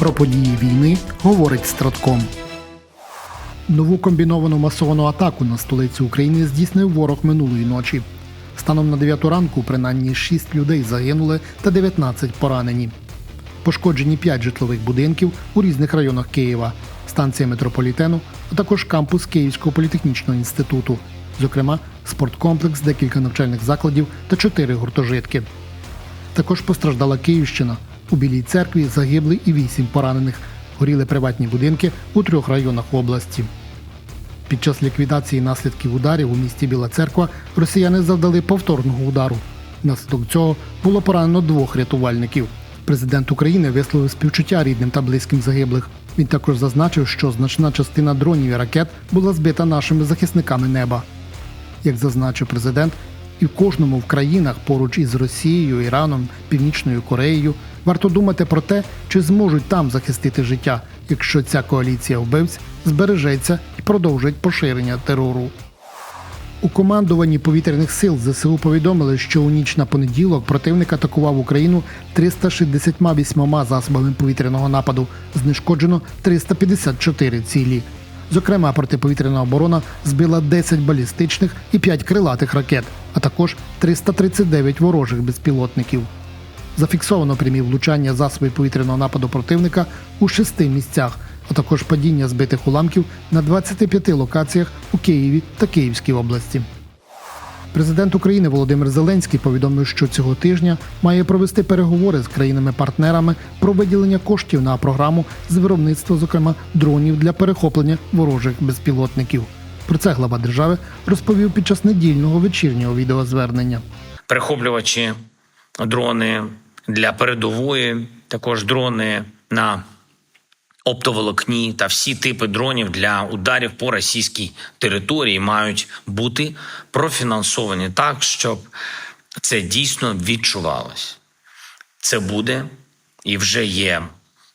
Про події війни говорить Стратком. Нову комбіновану масовану атаку на столицю України здійснив ворог минулої ночі. Станом на 9 ранку принаймні 6 людей загинули та 19 поранені. Пошкоджені 5 житлових будинків у різних районах Києва, станція метрополітену, а також кампус Київського політехнічного інституту, зокрема спорткомплекс, декілька навчальних закладів та 4 гуртожитки. Також постраждала Київщина. У Білій церкві загибли і 8 поранених. Горіли приватні будинки у трьох районах області. Під час ліквідації наслідків ударів у місті Біла Церква росіяни завдали повторного удару. Внаслідок цього було поранено двох рятувальників. Президент України висловив співчуття рідним та близьким загиблих. Він також зазначив, що значна частина дронів і ракет була збита нашими захисниками неба. Як зазначив президент, і в кожному в країнах поруч із Росією, Іраном, Північною Кореєю варто думати про те, чи зможуть там захистити життя, якщо ця коаліція вбивць збережеться і продовжить поширення терору. У командуванні повітряних сил ЗСУ повідомили, що у ніч на понеділок противник атакував Україну 368 засобами повітряного нападу. Знешкоджено 354 цілі. Зокрема, протиповітряна оборона збила 10 балістичних і 5 крилатих ракет, а також 339 ворожих безпілотників. Зафіксовано прямі влучання засобів повітряного нападу противника у шести місцях, а також падіння збитих уламків на 25 локаціях у Києві та Київській області. Президент України Володимир Зеленський повідомив, що цього тижня має провести переговори з країнами-партнерами про виділення коштів на програму з виробництва, зокрема дронів для перехоплення ворожих безпілотників. Про це глава держави розповів під час недільного вечірнього відеозвернення. перехоплювачі, дрони для передової, також дрони на оптоволокні та всі типи дронів для ударів по російській території мають бути профінансовані так, щоб це дійсно відчувалось. Це буде і вже є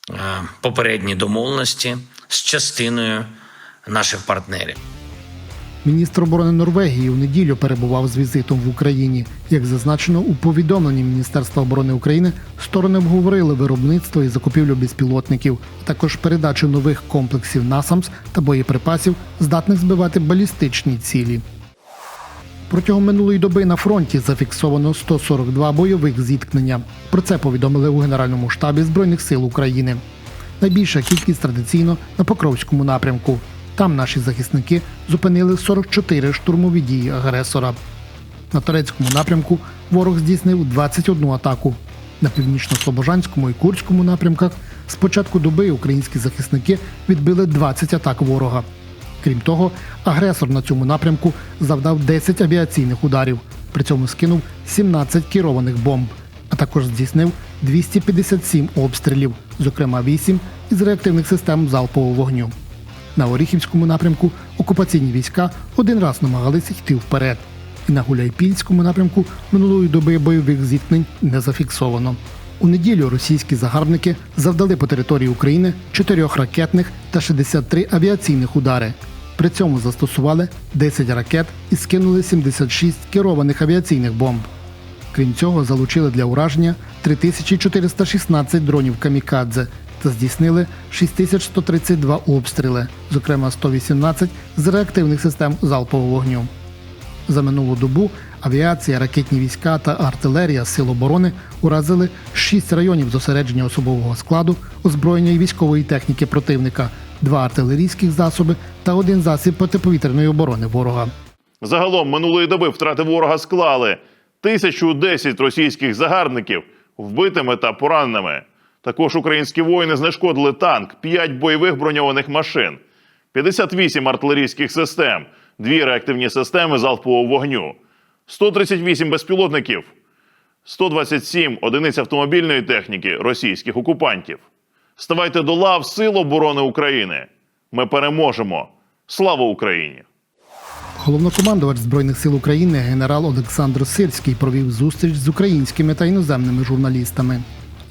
е, попередні домовленості з частиною наших партнерів. Міністр оборони Норвегії у неділю перебував з візитом в Україні. Як зазначено у повідомленні Міністерства оборони України, сторони обговорили виробництво і закупівлю безпілотників, а також передачу нових комплексів НАСАМС та боєприпасів, здатних збивати балістичні цілі. Протягом минулої доби на фронті зафіксовано 142 бойових зіткнення. Про це повідомили у Генеральному штабі Збройних сил України. Найбільша кількість традиційно на Покровському напрямку. Там наші захисники зупинили 44 штурмові дії агресора. На турецькому напрямку ворог здійснив 21 атаку. На північно-слобожанському і Курському напрямках з початку доби українські захисники відбили 20 атак ворога. Крім того, агресор на цьому напрямку завдав 10 авіаційних ударів, при цьому скинув 17 керованих бомб, а також здійснив 257 обстрілів, зокрема 8 із реактивних систем залпового вогню. На Оріхівському напрямку окупаційні війська один раз намагалися йти вперед. І на Гуляйпільському напрямку минулої доби бойових зіткнень не зафіксовано. У неділю російські загарбники завдали по території України 4 ракетних та 63 авіаційних удари. При цьому застосували 10 ракет і скинули 76 керованих авіаційних бомб. Крім цього, залучили для ураження 3416 дронів камікадзе здійснили 6132 обстріли, зокрема 118 з реактивних систем залпового вогню. За минулу добу авіація, ракетні війська та артилерія Сил оборони уразили 6 районів зосередження особового складу, озброєння і військової техніки противника, два артилерійських засоби та один засіб протиповітряної оборони ворога. Загалом минулої доби втрати ворога склали 1010 російських загарбників вбитими та пораненими. Також українські воїни знешкодили танк, 5 бойових броньованих машин, 58 артилерійських систем, 2 реактивні системи залпового вогню, 138 безпілотників, 127 одиниць автомобільної техніки російських окупантів. Ставайте до лав Сил оборони України. Ми переможемо. Слава Україні! Головнокомандувач Збройних сил України генерал Олександр Сирський провів зустріч з українськими та іноземними журналістами.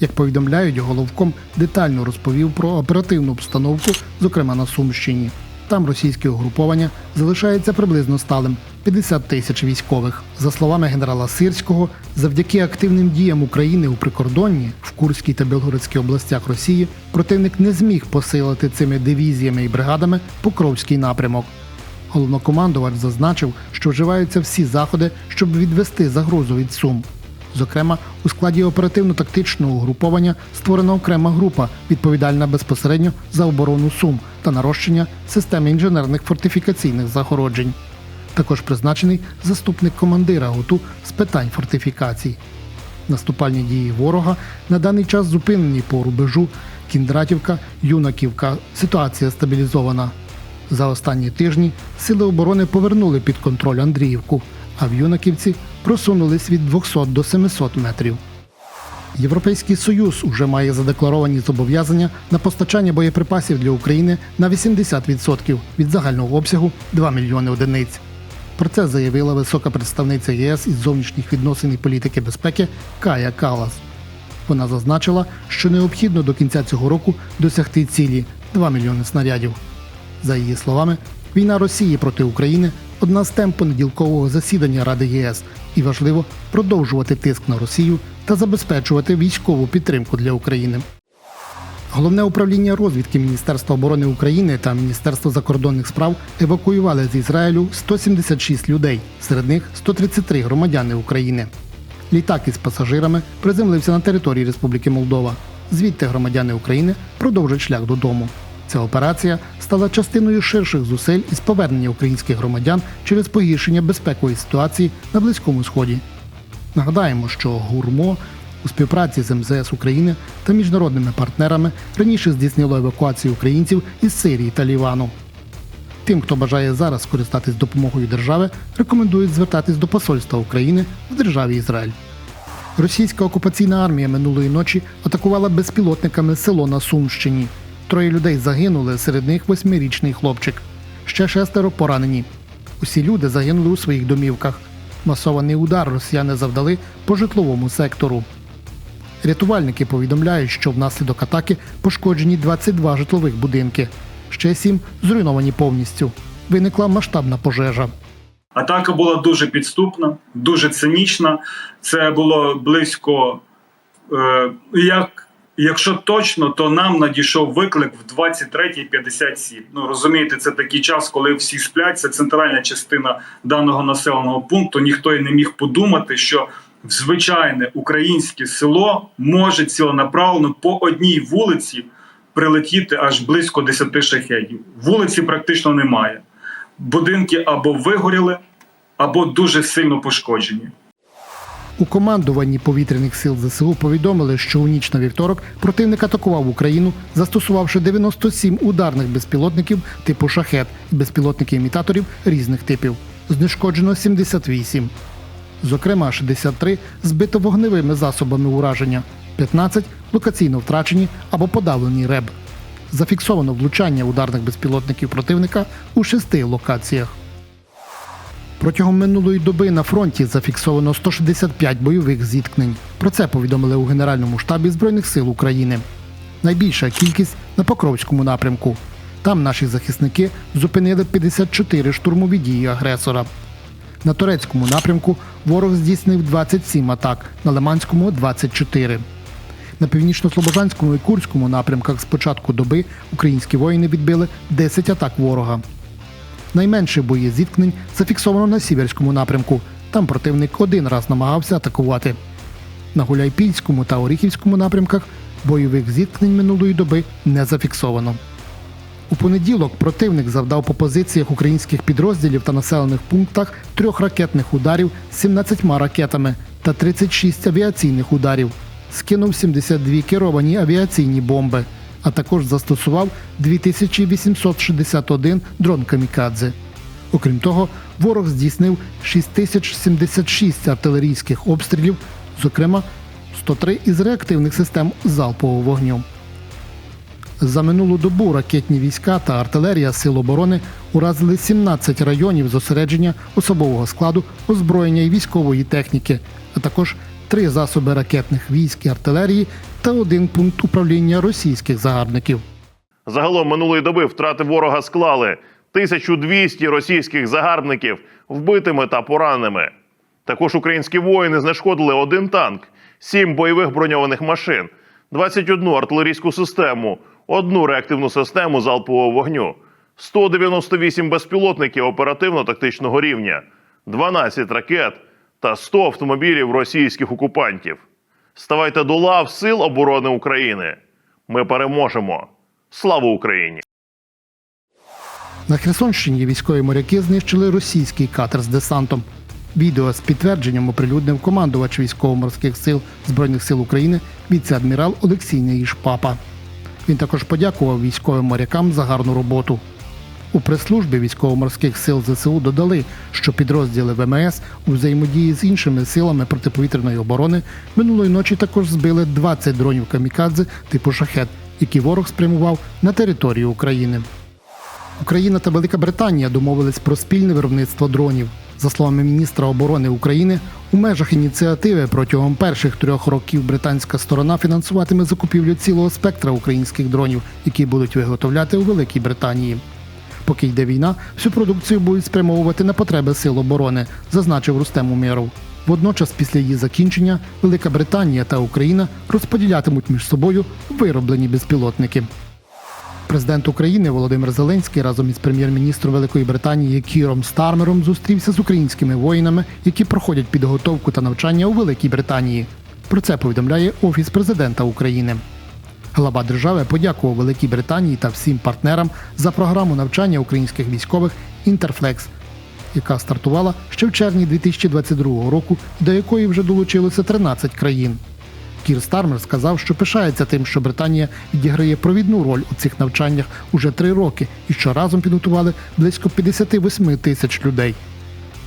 Як повідомляють, головком детально розповів про оперативну обстановку, зокрема на Сумщині. Там російське угруповання залишається приблизно сталим 50 тисяч військових. За словами генерала Сирського, завдяки активним діям України у прикордонні в Курській та Білгородській областях Росії противник не зміг посилити цими дивізіями і бригадами Покровський напрямок. Головнокомандувач зазначив, що вживаються всі заходи, щоб відвести загрозу від Сум. Зокрема, у складі оперативно-тактичного угруповання створена окрема група, відповідальна безпосередньо за оборону Сум та нарощення системи інженерних фортифікаційних загороджень. Також призначений заступник командира ГУТУ з питань фортифікацій. Наступальні дії ворога на даний час зупинені по рубежу Кіндратівка, Юнаківка. Ситуація стабілізована. За останні тижні сили оборони повернули під контроль Андріївку, а в Юнаківці просунулись від 200 до 700 метрів. Європейський Союз уже має задекларовані зобов'язання на постачання боєприпасів для України на 80% від загального обсягу 2 мільйони одиниць. Про це заявила висока представниця ЄС із зовнішніх відносин і політики безпеки Кая Калас. Вона зазначила, що необхідно до кінця цього року досягти цілі 2 мільйони снарядів. За її словами, війна Росії проти України одна з тем понеділкового засідання Ради ЄС, і важливо продовжувати тиск на Росію та забезпечувати військову підтримку для України. Головне управління розвідки Міністерства оборони України та Міністерство закордонних справ евакуювали з Ізраїлю 176 людей, серед них 133 громадяни України. Літак із пасажирами приземлився на території Республіки Молдова. Звідти громадяни України продовжать шлях додому. Ця операція стала частиною ширших зусиль із повернення українських громадян через погіршення безпекової ситуації на Близькому Сході. Нагадаємо, що гурмо у співпраці з МЗС України та міжнародними партнерами раніше здійснило евакуацію українців із Сирії та Лівану. Тим, хто бажає зараз скористатись допомогою держави, рекомендують звертатись до посольства України в державі Ізраїль. Російська окупаційна армія минулої ночі атакувала безпілотниками село на Сумщині. Троє людей загинули, серед них восьмирічний хлопчик. Ще шестеро поранені. Усі люди загинули у своїх домівках. Масований удар росіяни завдали по житловому сектору. Рятувальники повідомляють, що внаслідок атаки пошкоджені 22 житлових будинки. Ще сім зруйновані повністю. Виникла масштабна пожежа. Атака була дуже підступна, дуже цинічна. Це було близько. Е, як, якщо точно, то нам надійшов виклик в 23.57. Ну розумієте, це такий час, коли всі сплять. Це центральна частина даного населеного пункту. Ніхто й не міг подумати, що в звичайне українське село може ціленаправленно по одній вулиці прилетіти аж близько 10 шахедів. Вулиці практично немає будинки або вигоріли, або дуже сильно пошкоджені. У командуванні повітряних сил ЗСУ повідомили, що у ніч на вівторок противник атакував Україну, застосувавши 97 ударних безпілотників типу шахет і безпілотників-імітаторів різних типів. Знешкоджено 78. Зокрема, 63 збито вогневими засобами ураження, 15 локаційно втрачені або подавлені РЕБ. Зафіксовано влучання ударних безпілотників противника у шести локаціях. Протягом минулої доби на фронті зафіксовано 165 бойових зіткнень. Про це повідомили у Генеральному штабі Збройних сил України. Найбільша кількість на Покровському напрямку. Там наші захисники зупинили 54 штурмові дії агресора. На турецькому напрямку ворог здійснив 27 атак, на Лиманському 24. На північно-слобожанському і Курському напрямках з початку доби українські воїни відбили 10 атак ворога. Найменше бої зіткнень зафіксовано на сіверському напрямку. Там противник один раз намагався атакувати. На Гуляйпільському та Оріхівському напрямках бойових зіткнень минулої доби не зафіксовано. У понеділок противник завдав по позиціях українських підрозділів та населених пунктах трьох ракетних ударів з 17 ракетами та 36 авіаційних ударів. Скинув 72 керовані авіаційні бомби, а також застосував 2861 дрон камікадзе. Окрім того, ворог здійснив 6076 артилерійських обстрілів, зокрема 103 із реактивних систем залпового вогню. За минулу добу ракетні війська та артилерія Сил оборони уразили 17 районів зосередження особового складу, озброєння і військової техніки, а також три засоби ракетних військ і артилерії та один пункт управління російських загарбників. Загалом минулої доби втрати ворога склали 1200 російських загарбників вбитими та пораненими. Також українські воїни знешкодили один танк, 7 бойових броньованих машин, 21 артилерійську систему, одну реактивну систему залпового вогню, 198 безпілотників оперативно-тактичного рівня, 12 ракет та 100 автомобілів російських окупантів. Ставайте до лав Сил оборони України. Ми переможемо. Слава Україні! На Херсонщині військові моряки знищили російський катер з десантом. Відео з підтвердженням оприлюднив командувач військово-морських сил Збройних сил України віце-адмірал Олексій Неїшпапа. Він також подякував військовим морякам за гарну роботу. У прес-службі військово-морських сил ЗСУ додали, що підрозділи ВМС у взаємодії з іншими силами протиповітряної оборони минулої ночі також збили 20 дронів камікадзе типу шахет, які ворог спрямував на територію України. Україна та Велика Британія домовились про спільне виробництво дронів. За словами міністра оборони України, у межах ініціативи протягом перших трьох років британська сторона фінансуватиме закупівлю цілого спектра українських дронів, які будуть виготовляти у Великій Британії. Поки йде війна, всю продукцію будуть спрямовувати на потреби сил оборони, зазначив Рустем Умєров. Водночас, після її закінчення, Велика Британія та Україна розподілятимуть між собою вироблені безпілотники. Президент України Володимир Зеленський разом із прем'єр-міністром Великої Британії Кіром Стармером зустрівся з українськими воїнами, які проходять підготовку та навчання у Великій Британії. Про це повідомляє Офіс президента України. Глава держави подякував Великій Британії та всім партнерам за програму навчання українських військових Інтерфлекс, яка стартувала ще в червні 2022 року, до якої вже долучилося 13 країн. Кір Стармер сказав, що пишається тим, що Британія відіграє провідну роль у цих навчаннях уже три роки і що разом підготували близько 58 тисяч людей.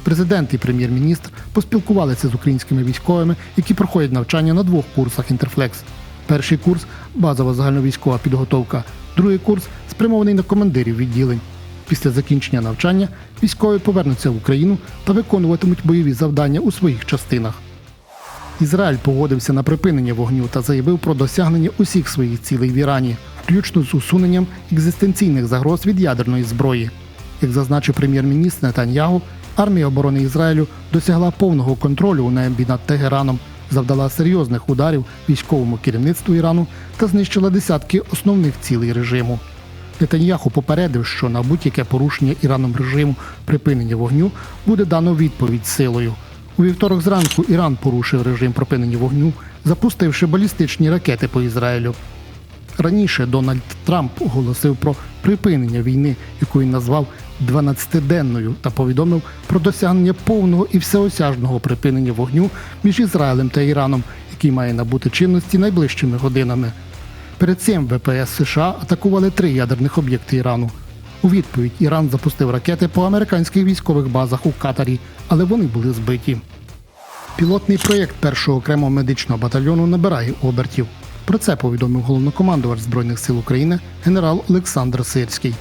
Президент і прем'єр-міністр поспілкувалися з українськими військовими, які проходять навчання на двох курсах Інтерфлекс. Перший курс базова загальновійськова підготовка, другий курс спрямований на командирів відділень. Після закінчення навчання військові повернуться в Україну та виконуватимуть бойові завдання у своїх частинах. Ізраїль погодився на припинення вогню та заявив про досягнення усіх своїх цілей в Ірані, включно з усуненням екзистенційних загроз від ядерної зброї. Як зазначив прем'єр-міністр Нетаньягу, армія оборони Ізраїлю досягла повного контролю у небі над Тегераном, завдала серйозних ударів військовому керівництву Ірану та знищила десятки основних цілей режиму. Нетаньяху попередив, що на будь-яке порушення Іраном режиму припинення вогню буде дано відповідь силою. У вівторок зранку Іран порушив режим припинення вогню, запустивши балістичні ракети по Ізраїлю. Раніше Дональд Трамп оголосив про припинення війни, яку він назвав 12-денною, та повідомив про досягнення повного і всеосяжного припинення вогню між Ізраїлем та Іраном, який має набути чинності найближчими годинами. Перед цим ВПС США атакували три ядерних об'єкти Ірану. У відповідь Іран запустив ракети по американських військових базах у Катарі, але вони були збиті. Пілотний проєкт першого окремого медичного батальйону набирає обертів. Про це повідомив головнокомандувач Збройних сил України генерал Олександр Сирський.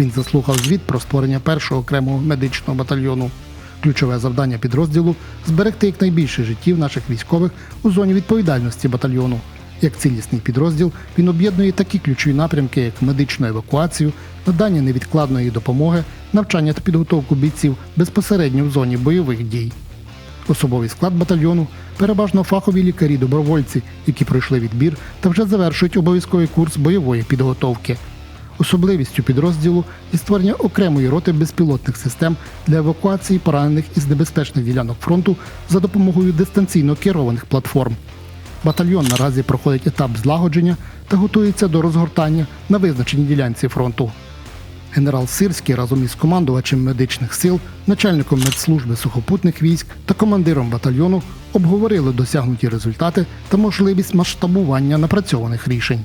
Він заслухав звіт про створення першого окремого медичного батальйону. Ключове завдання підрозділу зберегти якнайбільше життів наших військових у зоні відповідальності батальйону. Як цілісний підрозділ він об'єднує такі ключові напрямки, як медичну евакуацію, надання невідкладної допомоги, навчання та підготовку бійців безпосередньо в зоні бойових дій. Особовий склад батальйону переважно фахові лікарі-добровольці, які пройшли відбір та вже завершують обов'язковий курс бойової підготовки. Особливістю підрозділу є створення окремої роти безпілотних систем для евакуації поранених із небезпечних ділянок фронту за допомогою дистанційно керованих платформ. Батальйон наразі проходить етап злагодження та готується до розгортання на визначеній ділянці фронту. Генерал Сирський разом із командувачем медичних сил, начальником медслужби сухопутних військ та командиром батальйону обговорили досягнуті результати та можливість масштабування напрацьованих рішень.